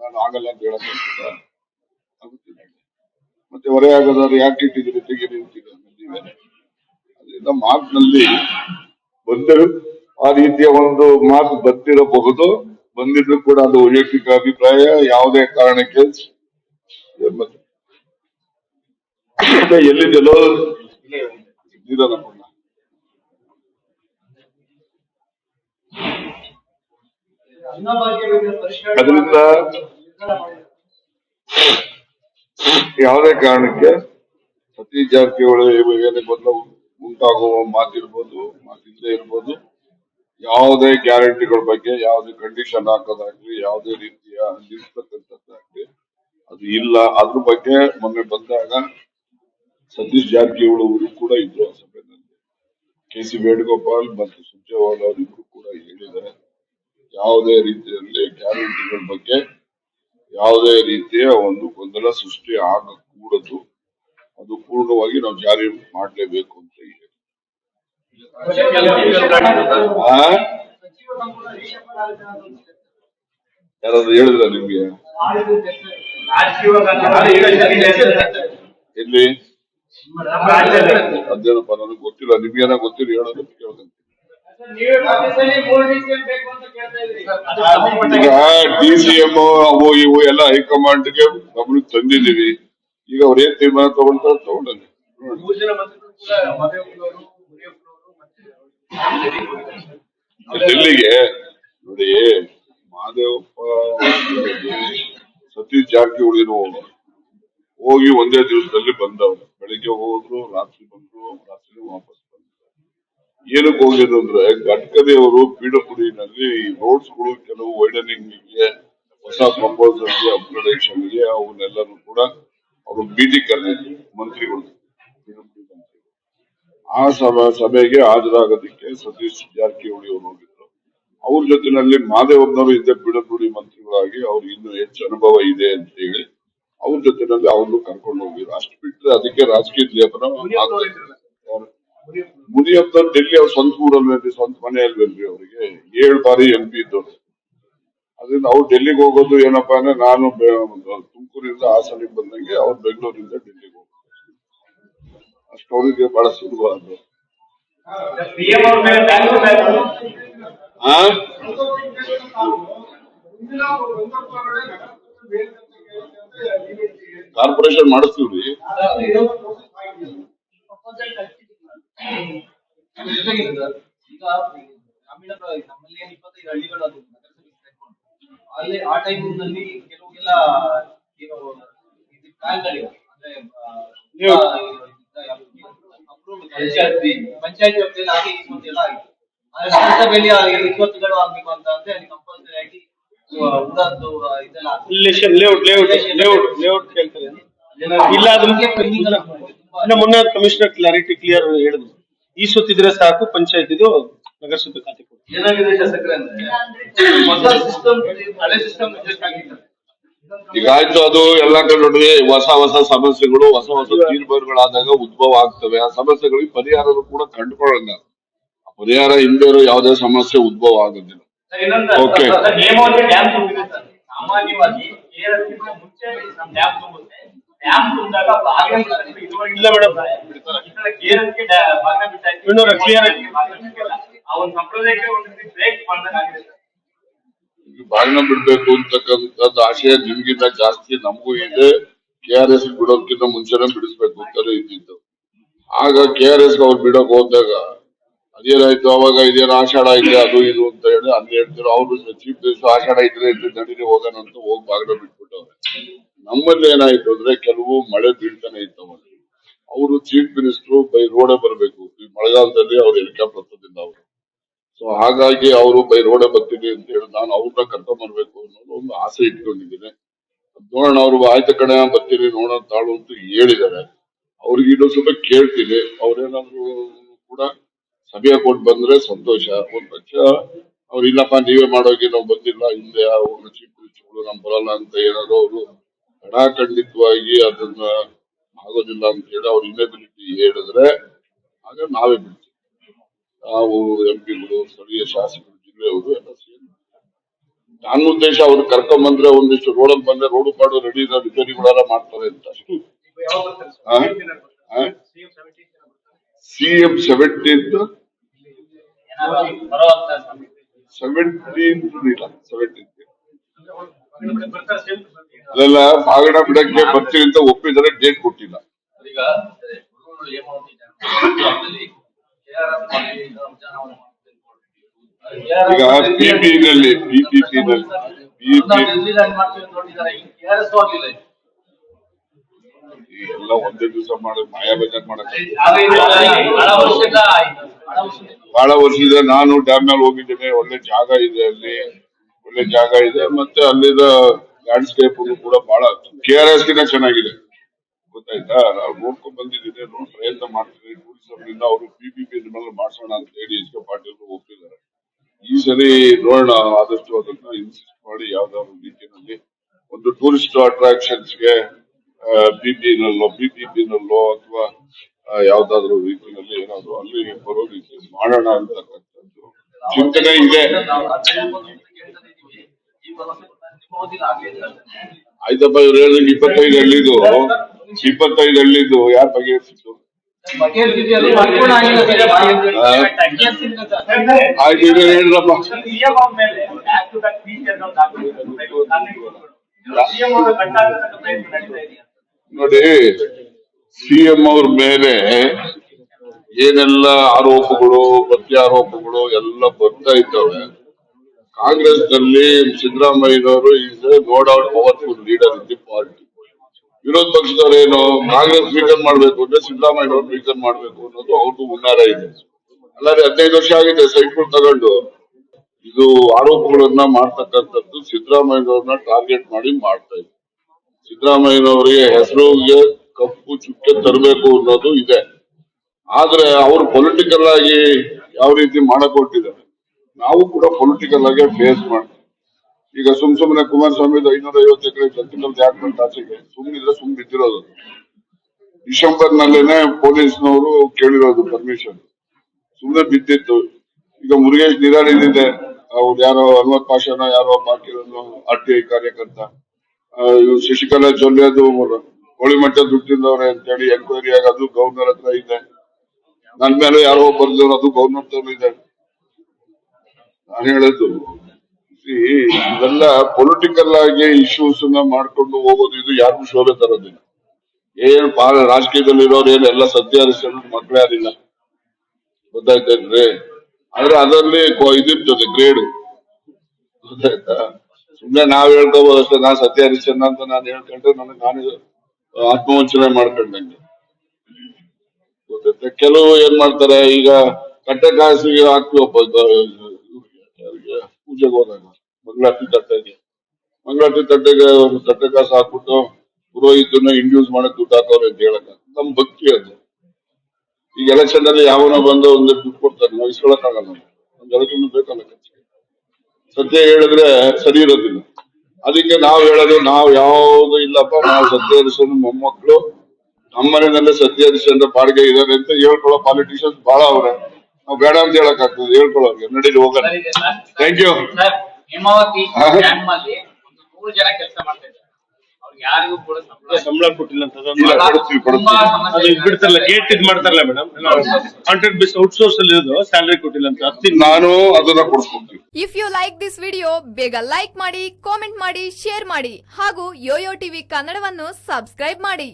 ನಾನು ಆಗಲ್ಲ ಅಂತ ಹೇಳಕ್ ಮತ್ತೆ ಹೊರೆ ಆಗೋದಾದ್ರೆ ಯಾಕೆ ಇಟ್ಟಿದ್ದೀರಿ ತೆಗೀರಿ ನೀವೇ ಅದರಿಂದ ಮಾತಿನಲ್ಲಿ ಬಂದರು ಆ ರೀತಿಯ ಒಂದು ಮಾತು ಬಂದಿರಬಹುದು ಬಂದಿದ್ರು ಕೂಡ ಅದು ವೈಯಕ್ತಿಕ ಅಭಿಪ್ರಾಯ, ಯಾವುದೇ ಕಾರಣಕ್ಕೆ. ಎಲ್ಲಿದೆಲ್ಲೋ ಇದ್ದೀರ ಎಲ್ಲಿದ್ದಲೋ ಇರಲ್ಲ ಕೂಡ. ಅದರಿಂದ ಯಾವುದೇ ಕಾರಣಕ್ಕೆ ಸತೀಶ್ ಜಾರಕಿಹೊಳಿ ಬಗ್ಗೆ ಗೊಂದಲ ಉಂಟಾಗುವ ಮಾತಿರ್ಬೋದು, ಮಾತಿಲ್ಲದೆ ಇರ್ಬೋದು, ಯಾವುದೇ ಗ್ಯಾರಂಟಿಗಳ ಬಗ್ಗೆ ಯಾವುದೇ ಕಂಡೀಷನ್ ಹಾಕೋದಾಗ್ಲಿ, ಯಾವುದೇ ರೀತಿಯ ನಿಲ್ತಕ್ಕಂಥದ್ದಾಗ್ಲಿ ಅದು ಇಲ್ಲ. ಅದ್ರ ಬಗ್ಗೆ ಮೊನ್ನೆ ಬಂದಾಗ ಸತೀಶ್ ಜಾರಕಿಹೊಳಿ ಅವರು ಕೂಡ ಇದ್ರು ಆ ಸಭೆಯಲ್ಲಿ. ಕೆ ಸಿ ವೇಣುಗೋಪಾಲ್ ಮತ್ತು ಸುರ್ಜೇವಾಲ ಅವರಿಬ್ರು ಕೂಡ ಹೇಳಿದ್ದಾರೆ. ಯಾವುದೇ ರೀತಿಯಲ್ಲಿ ಗ್ಯಾರಂಟಿಗಳ ಬಗ್ಗೆ ಯಾವುದೇ ರೀತಿಯ ಒಂದು ಗೊಂದಲ ಸೃಷ್ಟಿ ಆಗಕೂಡದು. ಅದು ಪೂರ್ಣವಾಗಿ ನಾವು ಜಾರಿ ಮಾಡಲೇಬೇಕು ಅಂತ ಹೇಳಿ? ಯಾರಾದ್ರೂ ಹೇಳಿದ್ರ ನಿಮ್ಗೆ? ಎಲ್ಲಿ? ಅದೇನಪ್ಪ ನನಗೆ ಗೊತ್ತಿಲ್ಲ. ನಿಮ್ಗೇನ ಗೊತ್ತಿಲ್ಲ? ಹೇಳೋದು ಕೇಳ್ತೀನಿ. ಡಿ ಸಿ ಎಂ ಅವು ಇವು ಎಲ್ಲ ಹೈಕಮಾಂಡ್ಗೆ ಗಮನಕ್ಕೆ ತಂದಿದ್ದೀವಿ. ಈಗ ಅವ್ರ ಏನ್ ತೀರ್ಮಾನ ತಗೊಳ್ತಾರೆ ತಗೊಂಡಂಗೆ ಡೆಲ್ಲಿಗೆ ನೋಡಿ ಮಹಾದೇವಪ್ಪ ಸತೀಶ್ ಜಾರಕಿಹೊಳಿನೂ ಹೋಗಿ ಒಂದೇ ದಿವಸದಲ್ಲಿ ಬಂದವರು. ಬೆಳಿಗ್ಗೆ ಹೋದ್ರು ರಾತ್ರಿ ಬಂದ್ರು ರಾತ್ರಿ ವಾಪಸ್ ಏನಕ್ಕೆ ಹೋಗಿದ್ರು ಅಂದ್ರೆ ಗಡ್ಕರಿ ಅವರು ರೋಡ್ಸ್ಗಳು ಕೆಲವು ವೈಡನಿಂಗ್ಗೆ ಹೊಸ ಪ್ರಪೋಸಲ್ಗೆ ಅಪ್ಗ್ರೇಡೇಷನ್ಗೆ ಅವನ್ನೆಲ್ಲರೂ ಕೂಡ ಅವರು ಮೀಟಿಂಗ್ ಕರೆದಿದ್ರು ಮಂತ್ರಿಗಳು. ಆ ಸಭಾ ಸಭೆಗೆ ಹಾಜರಾಗೋದಕ್ಕೆ ಸತೀಶ್ ಜಾರಕಿಹೊಳಿ ಅವರು ಹೋಗಿದ್ರು. ಅವ್ರ ಜೊತೆನಲ್ಲಿ ಮಾದೇವಪ್ಪನವರು ಇದ್ದ ಪಿಡಬ್ಲ್ಯೂಡಿ ಮಂತ್ರಿಗಳಾಗಿ ಅವ್ರಿಗೆ ಇನ್ನೂ ಹೆಚ್ಚು ಅನುಭವ ಇದೆ ಅಂತ ಹೇಳಿ ಅವ್ರ ಜೊತೆನಲ್ಲಿ ಅವ್ರನ್ನು ಕರ್ಕೊಂಡು ಹೋಗಿದ್ರು. ಅಷ್ಟು ಬಿಟ್ಟರೆ ಅದಕ್ಕೆ ರಾಜಕೀಯ ಲೇಪನ ಯಾರು? ಮುನಿಯಪ್ಪನವ್ರು ಡೆಲ್ಲಿ ಅವ್ರ ಸ್ವಂತ ಊರಲ್ವೇನ್ರಿ? ಸ್ವಂತ ಮನೆಯಲ್ವೇನ್ರಿ ಅವರಿಗೆ? ಏಳು ಬಾರಿ ಎಂ ಪಿ ಇದ್ದವರು. ಅದರಿಂದ ಅವ್ರು ಡೆಲ್ಲಿಗೆ ಹೋಗೋದು ಏನಪ್ಪಾ ಅಂದ್ರೆ ನಾನು ತುಮಕೂರಿಂದ ಹಾಸನಿಗೆ ಬಂದಂಗೆ ಅವ್ರು ಬೆಂಗಳೂರಿಂದ ಡೆಲ್ಲಿಗೆ ಹೋಗೋದು ಅಷ್ಟು ಅವರಿಗೆ ಬಹಳ ಸುಲಭ ಅದು? ಕಾರ್ಪೊರೇಷನ್ ಮಾಡಿಸ್ತೀವ್ರಿ. ಈಗ ಗ್ರಾಮೀಣ ನಮ್ಮಲ್ಲಿ ಏನ್ ಇಪ್ಪತ್ತೈದು ಹಳ್ಳಿಗಳು ಅದು. ಅಲ್ಲಿ ಆ ಟೈಮ್ನಲ್ಲಿ ಕೆಲವೆಲ್ಲ ಏನು ಇದು ಅಂದ್ರೆ ಪಂಚಾಯತಿ ಪಂಚಾಯತಿ ವ್ಯಾಪ್ತಿಯಲ್ಲಿ ಆಗಿ ಇಸ್ಕೊಂತೆಲ್ಲ ಆಗಿದೆ. ಆದ್ರೆ ನಗರಸಭೆಯಲ್ಲಿ ಆ ಇಪ್ಪತ್ತುಗಳು ಆಗ್ಬೇಕು ಅಂತ ಅಂದ್ರೆ ಅಲ್ಲಿ ಕಂಪಲ್ಸರಿ ಆಗಿ ಊರದ್ದು ಇದೆಲ್ಲ ಲೇಔಟ್ ಲೇಔಟ್ ಲೇಔಟ್ ಲೇಔಟ್ ಕೇಳ್ತಾರೆ ಇಲ್ಲ ಅದ್ರ ಮುಂದೆ ಕಮಿಷನರ್ ಕ್ಲಾರಿಟಿ ಕ್ಲಿಯರ್ ಹೇಳಿದ್ರು. ಈ ಸುತ್ತಿದ್ರೆ ಸಾಕು ಪಂಚಾಯತ್ ಇದು ನಗರಸಭೆ ಖಾತೆ ಕೊಡಿ. ಏನಾಗಿದೆ ಶಾಸಕರೇ ಅಂದ್ರೆ? ಹೊಸ ಸಿಸ್ಟಮ್ ಹಳೆ ಸಿಸ್ಟಮ್ ಅಡ್ಜಸ್ಟ್ ಆಗಿದ್ದಾರೆ ಈಗ ಆಯ್ತು ಅದು ಎಲ್ಲಾ ಕಡೆ ನೋಡ್ರಿ ಹೊಸ ಹೊಸ ಸಮಸ್ಯೆಗಳು ಹೊಸ ಹೊಸ ತೀರ್ಮಾನಗಳಾದಾಗ ಉದ್ಭವ ಆಗ್ತವೆ. ಆ ಸಮಸ್ಯೆಗಳಿಗೆ ಪರಿಹಾರನು ಕೂಡ ಕಂಡುಕೊಳ್ಳಲ್ಲ. ಆ ಪರಿಹಾರ ಹಿಂದೆ ಇರೋ ಯಾವುದೇ ಸಮಸ್ಯೆ ಉದ್ಭವ ಆಗೋದಿಲ್ಲ. ಸರ್, ಇನ್ನೊಂದು Okay. ಸರ್, ಸರ್, ನೇಮವಾಗಿ ಡ್ಯಾಮ್ ತುಂಬಿದೆ ಸರ್. ಸಾಮಾನ್ಯವಾಗಿ ಏರಕ್ಕಿಂತ ಮುಂಚೆ ನಮ್ ಡ್ಯಾಮ್ ತುಂಬುತ್ತೆ ಇಲ್ಲ ಮೇಡಮ್. ಇನ್ನೂರ ಕ್ಲಿಯರ್ ಬಾಗಿನ ಬಿಡ್ಬೇಕು ಅಂತಕ್ಕಂಥದ್ದು ಆಶಯ ನಿಮ್ಗಿಂತ ಜಾಸ್ತಿ ನಮಗೂ ಇದೆ. ಕೆ ಆರ್ ಎಸ್ ಬಿಡೋದಕ್ಕಿಂತ ಮುಂಚೆನೆ ಬಿಡಿಸ್ಬೇಕು ಅಂತಾನೆ ಇದ್ದಿದ್ದು ಆಗ ಕೆ ಆರ್ ಎಸ್ ಅವ್ರು ಬಿಡಕ್ ಹೋದಾಗ ಅದೇನಾಯ್ತು? ಅವಾಗ ಇದೇನು ಆಷಾಢ ಇದೆ ಅದು ಇದು ಅಂತ ಹೇಳಿ ಅಲ್ಲಿ ಹೇಳ್ತಿರೋ ಅವ್ರು ಚೀಫ್ ಮಿನಿಸ್ಟರ್ ಆಷಾಢ ಇದ್ರೆ ಇದ್ರೆ ನಡೀರಿ ಹೋಗೋಣ ಅಂತ ಹೋಗಿ ಬಾಗಿನ ಬಿಟ್ಬಿಟ್ಟವ್ರೆ. ನಮ್ಮಲ್ಲಿ ಏನಾಯ್ತು ಅಂದ್ರೆ ಕೆಲವು ಮಳೆ ಬೀಳ್ತಾನೆ ಇತ್ತು ಅವರು ಚೀಫ್ ಮಿನಿಸ್ಟರ್ ಬೈ ರೋಡೆ ಬರಬೇಕು. ಈ ಮಳೆಗಾಲದಲ್ಲಿ ಅವ್ರು ಹೆಲಿಕಾಪ್ಟರ್ ಹತ್ತದಿಲ್ಲ ಅವರು. ಸೊ ಹಾಗಾಗಿ ಅವರು ಬೈ ರೋಡೆ ಬರ್ತೀನಿ ಅಂತ ಹೇಳಿ ನಾನು ಅವ್ರನ್ನ ಕರ್ಕೊಂಡ್ ಬರ್ಬೇಕು ಅನ್ನೋದು ಒಂದು ಆಸೆ ಇಟ್ಕೊಂಡಿದ್ದೀನಿ. ನೋಡೋಣ, ಅವ್ರು ಆಯ್ತ ಕಡೆ ಬರ್ತೀನಿ ನೋಡೋಣ, ತಾಳು ಅಂತ ಹೇಳಿದ್ದಾರೆ. ಅವ್ರಿಗೆ ಇನ್ನೊಂದು ಸ್ವಲ್ಪ ಕೇಳ್ತೀನಿ. ಅವ್ರೇನಾದ್ರು ಕೂಡ ಸಭೆ ಕೊಟ್ಟು ಬಂದ್ರೆ ಸಂತೋಷ. ಒಂದ್ ಪಕ್ಷ, ಅವ್ರು, ಇಲ್ಲಪ್ಪ, ನೀವೇ ಮಾಡೋಗಿ ನಾವು ಬಂದಿಲ್ಲ. ಹಿಂದೆ ಅವ್ರನ್ನ ಚೀಫ್ ಮಿನಿಸ್ಟರ್ಗಳು ನಮ್ ಬರಲ್ಲ ಅಂತ ಏನಾದ್ರು ಅವರು ಖಡಾಖಂಡಿತವಾಗಿ ಅದನ್ನ ಆಗೋದಿಲ್ಲ ಅಂತ ಹೇಳಿ ಅವ್ರ ಇನೆಬಿಲಿಟಿ ಹೇಳಿದ್ರೆ ಆಗ ನಾವೇ ಬಿಡ್ತೀವಿ. ನಾವು ಎಂ ಪಿಗಳು ಸ್ಥಳೀಯ ಶಾಸಕರು ಜಿಲ್ಲೆಯವರು ಎಲ್ಲ ಸೇರಿ. ನನ್ನ ಉದ್ದೇಶ ಅವ್ರು ಕರ್ಕೊಂಡ್ ಬಂದ್ರೆ ಒಂದಿಷ್ಟು ರೋಡ್ ಬಂದ್ರೆ ರೋಡ್ ಪಾಡು ರೆಡಿ ರಿಪೇರಿಗಳೆಲ್ಲ ಮಾಡ್ತಾರೆ ಅಂತ. ಅಷ್ಟು ಸಿಎಂ ಸೆವೆಂಟೀನ್ ಸೆವೆಂಟೀನ್ ಹಾ? ಅದೆಲ್ಲ ಬಾಗಣ ಬಿಡಕ್ಕೆ ಬರ್ತೀವಿ ಅಂತ ಒಪ್ಪಿದರೆ ಡೇಟ್ ಕೊಟ್ಟಿಲ್ಲ. ಈಗ ಪಿಪಿ ನಲ್ಲಿ ಎಲ್ಲ ಒಂದೇ ದಿವಸ ಮಾಡಿ ಮಾಯಾ ಬಜಾರ್ ಮಾಡಕ್ಕೆ. ಬಹಳ ವರ್ಷದಿಂದ ನಾನು ಡ್ಯಾಮ್ ಮೇಲೆ ಹೋಗಿದ್ದೇನೆ ಒಳ್ಳೆ ಜಾಗ ಇದೆ ಅಲ್ಲಿ. ಒಳ್ಳೆ ಜಾಗ ಇದೆ ಮತ್ತೆ ಅಲ್ಲಿದ ಲ್ಯಾಂಡ್ಸ್ಕೇಪ್ ಕೂಡ ಬಹಳ ಕೆ ಆರ್ ಎಸ್ ಗಿನ ಚೆನ್ನಾಗಿದೆ. ಗೊತ್ತಾಯ್ತಾ? ನಾವು ನೋಡ್ಕೊಂಡ್ ಬಂದಿದ್ದೀನಿ ನೋಡಿ ಪ್ರಯತ್ನ ಮಾಡ್ತೀವಿ. ಟೂರಿಸಂ ಇಂದ ಅವರು ಪಿಪಿಪಿ ಮೇಲೆ ಮಾಡಿಸೋಣ ಅಂತ ಹೇಳಿ ಎಸ್ ಕೆ ಪಾಟೀಲ್ ಒಪ್ಪಿದ್ದಾರೆ ಈ ಸರಿ ನೋಡೋಣ, ಆದಷ್ಟು ಅದನ್ನ ಇನ್ಸಿಸ್ಟ್ ಮಾಡಿ ಯಾವ್ದಾದ್ರು ರೀತಿಯಲ್ಲಿ ಒಂದು ಟೂರಿಸ್ಟ್ ಅಟ್ರಾಕ್ಷನ್ಸ್ಗೆ ಬಿಪಿ ನಲ್ಲೋ ಬಿಪಿಪಿ ನಲ್ಲೋ ಅಥವಾ ಯಾವ್ದಾದ್ರು ರೀತಿಯಲ್ಲಿ ಏನಾದ್ರು ಅಲ್ಲಿ ಬರೋ ರೀತಿ ಮಾಡೋಣ ಅಂತಕ್ಕಂಥದ್ದು ಚಿಂತನೆ ಇದೆ. ಆಯ್ತಪ್ಪ ಇವ್ರು ಇಪ್ಪತ್ತೈದು ಹಳ್ಳಿದು. ಇಪ್ಪತ್ತೈದು ಹಳ್ಳಿದು. ಯಾರ ಬಗೆಹರಿಸಿತು ಆಯ್ತು ಈಗ ಹೇಳ್ರಪ್ಪ. ನೋಡಿ ಸಿಎಂ ಅವ್ರ ಮೇಲೆ ಏನೆಲ್ಲ ಆರೋಪಗಳು ಪ್ರತ್ಯಾರೋಪಗಳು ಎಲ್ಲ ಬರ್ತಾ ಇದ್ದಾವೆ. ಕಾಂಗ್ರೆಸ್ನಲ್ಲಿ ಸಿದ್ದರಾಮಯ್ಯನವರು is no doubt powerful leader in the party ವಿರೋಧ ಪಕ್ಷದವ್ರು ಏನು, ಕಾಂಗ್ರೆಸ್ ಸ್ವೀಕರ್ ಮಾಡ್ಬೇಕು ಅಂದ್ರೆ ಸಿದ್ದರಾಮಯ್ಯನವರು ಸ್ವೀಕರ್ ಮಾಡ್ಬೇಕು ಅನ್ನೋದು ಅವ್ರದ್ದು ಹುನ್ನಾರ ಇದೆ. ಅಲ್ಲದೆ ಹದಿನೈದು ವರ್ಷ ಆಗಿದೆ ಸೈಟ್ಗಳು ತಗೊಂಡು. ಇದು ಆರೋಪಗಳನ್ನ ಮಾಡ್ತಕ್ಕಂಥದ್ದು ಸಿದ್ದರಾಮಯ್ಯನವ್ರನ್ನ ಟಾರ್ಗೆಟ್ ಮಾಡಿ ಮಾಡ್ತಾ ಇದೆ. ಸಿದ್ದರಾಮಯ್ಯನವರಿಗೆ ಹೆಸರುಗೆ ಕಪ್ಪು ಚುಕ್ಕೆ ತರಬೇಕು ಅನ್ನೋದು ಇದೆ. ಆದ್ರೆ ಅವರು ಪೊಲಿಟಿಕಲ್ ಆಗಿ ಯಾವ ರೀತಿ ಮಾಡಕೊಟ್ಟಿದ್ದಾರೆ? ನಾವು ಕೂಡ ಪೊಲಿಟಿಕಲ್ ಆಗಿ ಫೇಸ್ ಮಾಡ್ತೀವಿ. ಈಗ ಸುಮ್ ಸುಮ್ಮನೆ ಕುಮಾರಸ್ವಾಮಿ ಐನೂರ ಐವತ್ತು ಎಕರೆ ಟೆಕ್ನಿಕಲ್ ಯಾಕೆ ಆಚೆಗೆ ಆಚೆಗೆ ಸುಮ್ಮನಿದ್ರೆ ಸುಮ್ ಬಿದ್ದಿರೋದು. ಡಿಸೆಂಬರ್ ನಲ್ಲೇನೆ ಪೊಲೀಸ್ನವರು ಕೇಳಿರೋದು ಪರ್ಮಿಷನ್ ಸುಮ್ಮನೆ ಬಿದ್ದಿತ್ತು. ಈಗ ಮುರುಗೇಶ್ ನಿರಾಳಿದೆ ಅವ್ರು ಯಾರೋ ಹನುಮತ್ ಪಾಷಾನ ಯಾರೋ ಪಾಕಿರೋದು ಆರ್ ಟಿ ಐ ಕಾರ್ಯಕರ್ತ. ಶಶಿಕಲಾ ಜೊಲ್ಲೆದು ಮಟ್ಟ ದುಡ್ಡಿಂದವ್ರೆ ಅಂತೇಳಿ ಎನ್ಕ್ವೈರಿ ಆಗ ಅದು ಗವರ್ನರ್ ಹತ್ರ ಇದೆ. ನನ್ ಮೇಲೆ ಯಾರೋ ಬರ್ದವ್ರು ಅದು ಗವರ್ನರ್ ಹತ್ರ ಇದೆ. ನಾನು ಹೇಳಿದ್ದು ಇದೆಲ್ಲ ಪೊಲಿಟಿಕಲ್ ಆಗಿ ಇಶ್ಯೂಸ್ನ ಮಾಡ್ಕೊಂಡು ಹೋಗೋದು, ಇದು ಯಾರಿಗೂ ಶೋಭೆ ತರೋದಿಲ್ಲ. ಏನ್ ರಾಜಕೀಯದಲ್ಲಿ ಇರೋರು ಏನು ಎಲ್ಲ ಹರಿಸ್ಕೊಂಡು ಮಕ್ಳು ಯಾರಿಲ್ಲ ಗೊತ್ತಾಯ್ತೇನ್ರಿ ಆದ್ರೆ ಅದರಲ್ಲಿ ಇದಿರ್ತದೆ ಗ್ರೇಡ್ ಗೊತ್ತಾಯ್ತಾ? ಸುಮ್ನೆ ನಾವ್ ಹೇಳ್ಕೋಬಹುದು ಅಷ್ಟೇ ನಾ ಸತ್ಯ ಹರಿಶ್ಚಂದ್ರ ಅಂತ ನಾನು ಹೇಳ್ಕೊಂಡ್ರೆ ನನಗೆ ನಾನು ಆತ್ಮವಂಚನೆ ಮಾಡ್ಕೊಂಡಂಗೆ. ಗೊತ್ತಾಯ್ತಾ? ಕೆಲವು ಏನ್ ಮಾಡ್ತಾರೆ, ಈಗ ಕಟ್ಟೆ ಕಾಸಿಗೆ ಹಾಕಿ ಒಬ್ಬ ಯಾರಿಗೆ ಪೂಜೆಗೆ ಹೋದಾಗ ಮಂಗಳಾರತಿ ತಟ್ಟೆಗೆ ಮಂಗಳಾರತಿ ತಟ್ಟೆಗೆ ಒಂದು ತಟ್ಟೆ ಕಾಸು ಹಾಕ್ಬಿಟ್ಟು ಪುರೋಹಿತನ ಇಂಡ್ಯೂಸ್ ಮಾಡಕ್ ದುಡ್ಡು ಹಾಕೋರು ಅಂತ ಹೇಳಕ್ ನಮ್ ಭಕ್ತಿ ಅದು. ಈಗ ಎಲೆಕ್ಷನ್ ಅಲ್ಲಿ ಯಾವನ ಬಂದು ಒಂದು ದುಡ್ಡು ಕೊಡ್ತಾರೆ, ನಾವು ಇಸ್ಕೊಳಕ್ ಆಗಲ್ಲ ಒಂದು ಎಲೆಕ್ಷನ್ ಬೇಕಲ್ಲ ಖರ್ಚಿಗೆ. ಸತ್ಯ ಹೇಳಿದ್ರೆ ಸರಿ ಇರೋದಿಲ್ಲ. ಅದಕ್ಕೆ ನಾವು ಹೇಳೋದು, ನಾವು ಯಾವ್ದು ಇಲ್ಲಪ್ಪ, ನಾವು ಸತ್ಯ ಹರಿಸೋದು ಮೊಮ್ಮಕ್ಕಳು ನಮ್ಮನೆಯಲ್ಲೇ ಸತ್ಯ ಹರಿಶ್ಚಂದ್ರ ಬಾಡಿಗೆ ಇದಾರೆ ಅಂತ ಹೇಳ್ಕೊಳ್ಳೋ ಪಾಲಿಟಿಷಿಯನ್ಸ್ ಬಹಳ ಅವ್ರೆ. ನಾವು ಬೇಡ ಅಂತ ಹೇಳಕ್ ಆಗ್ತದೆ. ಹೇಳ್ಕೊಳ್ಳೋರಿಗೆ. ನಡೀಲಿ ಹೋಗೋಣ. ಥ್ಯಾಂಕ್ ಯು ಸರ್ ಹೇಮಾವತಿ ಹಾ. ಡ್ಯಾಮ್ ಅಲ್ಲಿ ಒಂದು ನೂರು ಜನ ಕೆಲಸ ಮಾಡ್ತಾ ಇದ್ದಾರೆ. ಅವ್ರಿಗೆ ಯಾರಿಗೂ ಕೂಡ ಸಂಬಳ ಸಂಬಳ ಕೊಟ್ಟಿಲ್ಲ ಅಂತ ಇಲ್ಲ ಕೊಡ್ತೀವಿ ಕೊಡ್ತೀವಿ. ಅದು ಇದ್ ಬಿಡ್ತಾರಲ್ಲ ಗೇಟ್ ಇದ್ ಮಾಡ್ತಾರಲ್ಲ ಮೇಡಮ್ ಕಾಂಟ್ರಾಕ್ಟ್ ಬೇಸ್ ಔಟ್ಸೋರ್ಸ್ ಅಲ್ಲಿ ಇರೋದು ಸ್ಯಾಲರಿ ಕೊಟ್ಟಿಲ್ಲ ಅಂತ. ಅತ್ತಿ ನಾನು ಅದನ್ನ ಕೊಡ್ಸ್ಕೊಡ್ತೀವಿ if you like this video ಬೇಗ ಲೈಕ್ ಮಾಡಿ ಕಾಮೆಂಟ್ ಮಾಡಿ ಶೇರ್ ಮಾಡಿ. ಹಾಗೂ ಯೋಯೋ ಟಿವಿ ಕನ್ನಡವನ್ನು ಸಬ್ಸ್ಕ್ರೈಬ್ ಮಾಡಿ.